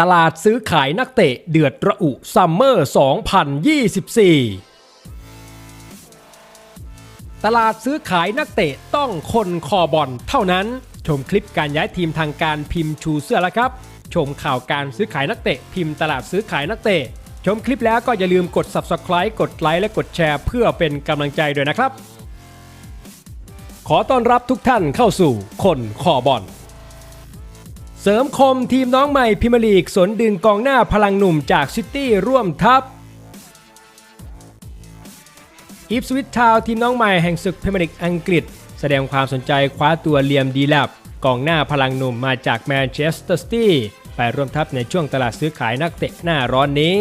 ตลาดซื้อขายนักเตะเดือดระอุซัมเมอร์ 2024 ตลาดซื้อขายนักเตะต้องคนคอบอลเท่านั้น ชมคลิปการย้ายทีมทางการพิมพ์ชูเสื้อแล้วครับ ชมข่าวการซื้อขายนักเตะพิมพ์ตลาดซื้อขายนักเตะ ชมคลิปแล้วก็อย่าลืมกด subscribe กดไลค์และกดแชร์เพื่อเป็นกำลังใจด้วยนะครับ ขอต้อนรับทุกท่านเข้าสู่คนคอบอล เสริมคมทีมน้องใหม่พิมยร์ลีกสนดึงกองหน้าพลังหนุ่มจากซิตี้ร่วมทัพอีฟสวิตทาวทีมน้องใหม่แห่งศึกพิมยร์ลีกอังกฤษ แสดงความสนใจคว้าตัวเลียมดีแลบกองหน้าพลังหนุ่มมาจากแมนเชสเตอร์ซิตี้ไปร่วมทัพในช่วงตลาดซื้อขายนักเตะหน้าร้อนนี้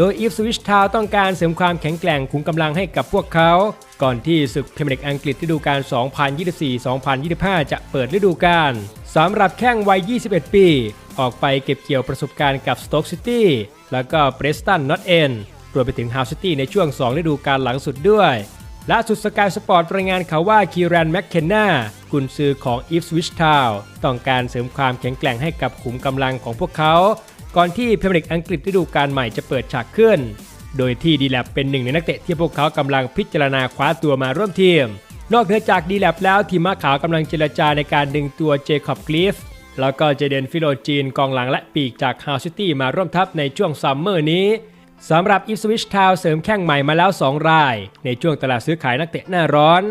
โดยอีฟสวิชทาวต้องการเสริมความแข็งแกร่งขุมกำลังให้กับพวกเขา ก่อนที่ศึกพรีเมียร์ลีกอังกฤษฤดูกาล 2024-2025 จะเปิดฤดูกาลสำหรับแข้งวัย 21 ปี ออกไปเก็บเกี่ยวประสบการณ์กับสโต๊กซิตี้แล้วก็เบรสตันนอตเอนรวมไปถึงฮาวซิตี้ในช่วง 2 ฤดูกาลหลังสุดด้วยล่าสุดสกายสปอร์ตรายงานข่าวว่าคีรันแมคเคนนากุนซือของอีฟสวิชทาวต้องการเสริมความแข็งแกร่งให้กับขุมกำลังของพวกเขา ก่อนที่พรีเมียร์ลีกอังกฤษฤดูกาลใหม่จะเปิดฉากขึ้น โดยที่ดีแลบเป็นหนึ่งในนักเตะที่พวกเขากำลังพิจารณาคว้าตัวมาร่วมทีม นอกเหนือจากดีแลบแล้วทีมม้าขาวกำลังเจรจาในการดึงตัวเจคอบกลีฟแล้วก็เจเดนฟิโลจีนกองหลังและปีกจากฮาวซิตี้มาร่วมทัพในช่วงซัมเมอร์นี้สำหรับอีฟสวิชทาวเสริมแข้งใหม่มาแล้ว 2 ราย ในช่วงตลาดซื้อขายนักเตะหน้าร้อน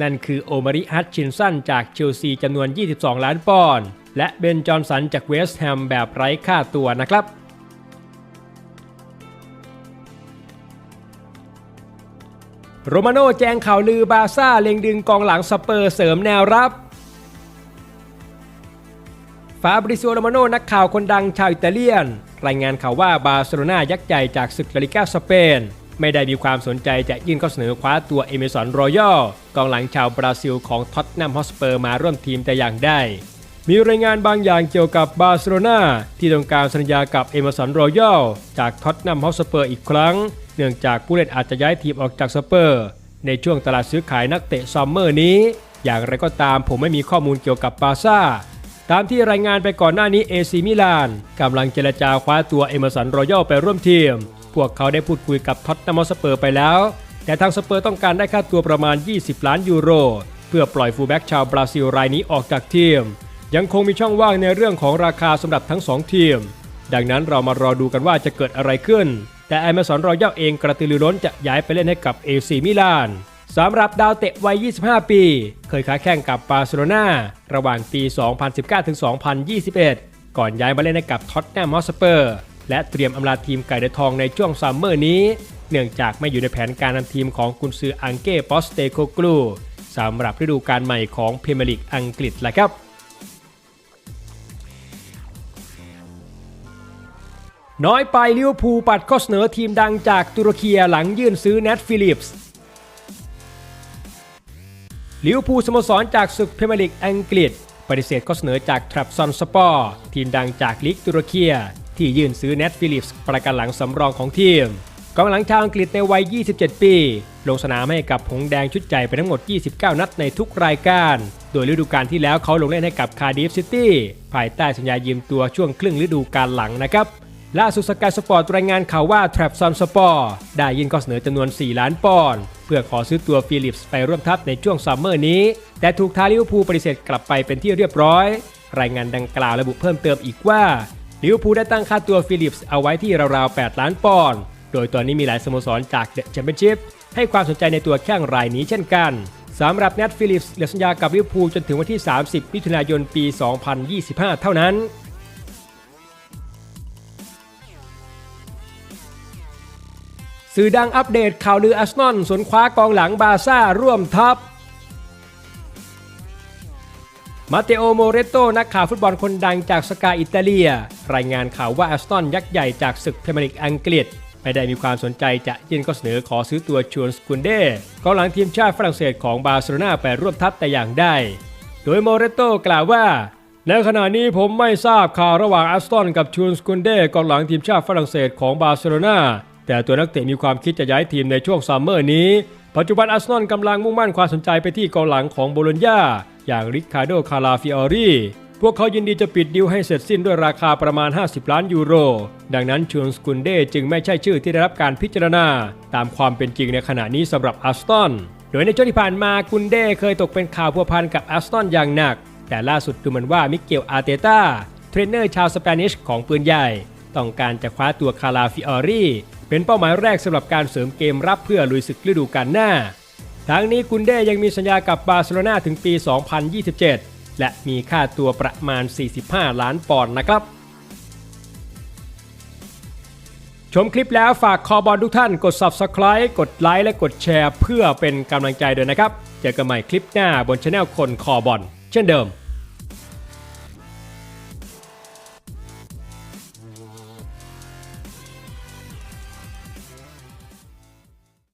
นั่นคือโอมาริฮัตชินสันจากเชลซีจำนวน 22 ล้านปอนด์ และเบนจอนสันจากเวสต์แฮมแบบไร้ค่าตัวนะครับโรมาโน่แจ้งข่าวลือบาซ่าเล็งดึงกองหลังสเปอร์เสริมแนวรับ ฟาบริโซโรมาโนนักข่าวคนดังชาวอิตาเลียน รายงานข่าวว่าบาร์เซโลนายักษ์ใหญ่จากศึกลาลิกาสเปน ไม่ได้มีความสนใจจะยื่นข้อเสนอคว้าตัวเอเมสันรอยัลกองหลังชาวบราซิลของท็อตแนมฮอสเปอร์มาร่วมทีมแต่อย่างใด มีรายงานบางอย่างเกี่ยวกับบาร์เซโลนาที่ต้องการสัญญากับเอเมอร์สันรอยัลจากท็อตแนมฮอสเปอร์อีกครั้ง เนื่องจากผู้เล่นอาจจะย้ายทีมออกจากสเปอร์ ในช่วงตลาดซื้อขายนักเตะซัมเมอร์นี้ อย่างไรก็ตามผมไม่มีข้อมูลเกี่ยวกับบาร์ซ่าตามที่รายงานไปก่อนหน้านี้เอซีมิลานกำลังเจรจาคว้าตัวเอเมอร์สันรอยัลไปร่วมทีม พวกเขาได้พูดคุยกับท็อตแนมสเปอร์ไปแล้ว แต่ทางสเปอร์ต้องการได้ค่าตัวประมาณ 20 ล้านยูโร เพื่อปล่อยฟูลแบ็กชาวบราซิลรายนี้ออกจากทีม ยังคงมีช่องว่างในเรื่องของราคาสำหรับทั้ง 2 ทีม ดังนั้นเรามารอดูกันว่าจะเกิดอะไรขึ้น แต่เอเมอร์สันรอยัลเองกระตือรือร้นจะย้ายไปเล่นให้กับเอซีมิลานสำหรับดาวเตะวัย 25 ปี เคยค้าแข่งกับบาร์เซโลนาระหว่างปี 2019-2021 ก่อนย้ายมาเล่นให้กับท็อตแนมฮอสเปอร์และเตรียมอำลาทีมไก่เดทองในช่วงซัมเมอร์นี้ เนื่องจากไม่อยู่ในแผนการนำทีมของกุนซืออังเก้ปอสเตโคกลูสำหรับฤดูกาลใหม่ของพรีเมียร์ลีกอังกฤษแหละครับ น้อยไปลิเวอร์พูลปัดข้อเสนอทีมดังจากตุรกีหลังยื่นซื้อเนทฟิลิปส์ลิเวอร์พูลสโมสรจากศึกพรีเมียร์ลีกอังกฤษ ปฏิเสธข้อเสนอจากทรัพซอนสปอร์ทีมดังจากลีกตุรกีที่ยื่นซื้อเนทฟิลิปส์ประกันหลังสำรองของทีมกองหลังชาวอังกฤษในวัย 27 ปี ลงสนามให้กับหงแดงชุดใหญ่ไปทั้งหมด 29 นัดในทุกรายการ โดยฤดูกาลที่แล้วเขาลงเล่นให้กับคาร์ดิฟซิตี้ภายใต้สัญญายืมตัวช่วงครึ่งฤดูกาลหลังนะครับ ล่าสุดสกายสปอร์ตรายงานข่าวว่าแทรัพซอนสปอร์ได้ยื่นข้อเสนอจำนวน 4 ล้านปอนด์เพื่อขอซื้อตัวฟิลิปส์ไปร่วมทัพในช่วงซัมเมอร์นี้ แต่ถูกทาลิวพูปฏิเสธกลับไปเป็นที่เรียบร้อย รายงานดังกล่าวระบุเพิ่มเติมอีกว่าลิเวอร์พูลได้ตั้งค่าตัวฟิลิปส์เอาไว้ที่ราวๆ 8 ล้านปอนด์โดยตอนนี้มีหลายสโมสรจากเดอะแชมเปี้ยนชิพให้ความสนใจในตัวแข้งรายนี้เช่นกันสำหรับเนทฟิลิปส์เหลือสัญญากับลิเวอร์พูลจนถึงวันที่ 30 มิถุนายนปี 2025 เท่านั้น สื่อดังอัปเดตข่าวลืออาร์เซนอลสวนคว้ากองหลังบาร์ซ่าร่วมทัพ มาเตโอ โมเรโต นักข่าวฟุตบอลคนดังจากสกาอิตาเลีย รายงานข่าวว่าอาร์เซนอลยักษ์ใหญ่จากศึกพรีเมียร์ลีกอังกฤษ ไม่ได้มีความสนใจจะยื่นข้อเสนอขอซื้อตัวชวนสกุนเด้กองหลังทีมชาติฝรั่งเศสของบาร์เซโลนาไปร่วมทัพแต่อย่างใด โดยโมเรโตกล่าวว่าในขณะนี้ผมไม่ทราบข่าวระหว่างอาร์เซนกับชวนสกุนเด้กองหลังทีมชาติฝรั่งเศสของบาร์เซโลนา แต่ตัวนักเตะมีความคิดจะย้ายทีมในช่วงซัมเมอร์นี้ ปัจจุบันอาร์เซนอลกำลังมุ่งมั่นความสนใจไปที่กองหลังของโบโลญญาอย่างริคาร์โด คาราฟิออรีพวกเขายินดีจะปิดดีลให้เสร็จสิ้นด้วยราคาประมาณ 50 ล้านยูโร ดังนั้นชวนสกุนเดจึงไม่ใช่ชื่อที่ได้รับการพิจารณา ตามความเป็นจริงในขณะนี้สำหรับอัสตันโดยในช่วงที่ผ่านมากุนเดเคยตกเป็นข่าวพัวพันกับอัสตันอย่างหนัก แต่ล่าสุดดูเหมือนว่ามิเกลอาร์เตต้าเทรนเนอร์ชาวสเปนิชของปืนใหญ่ ต้องการจะคว้าตัวคาราฟิออรี เป็นเป้าหมายแรกสำหรับการเสริมเกมรับเพื่อลุยศึกฤดูกาลหน้า ทั้งนี้กุนเดยังมีสัญญากับบาร์เซโลนาถึงปี 2027 และมีค่าตัวประมาณ 45 ล้านปอนด์นะครับ ชมคลิปแล้วฝากคอบอลทุกท่านกด Subscribe กดไลค์และกดแชร์ เพื่อเป็นกำลังใจด้วยนะครับ เจอกันใหม่คลิปหน้าบนช anel คนคอบอลเช่นเดิม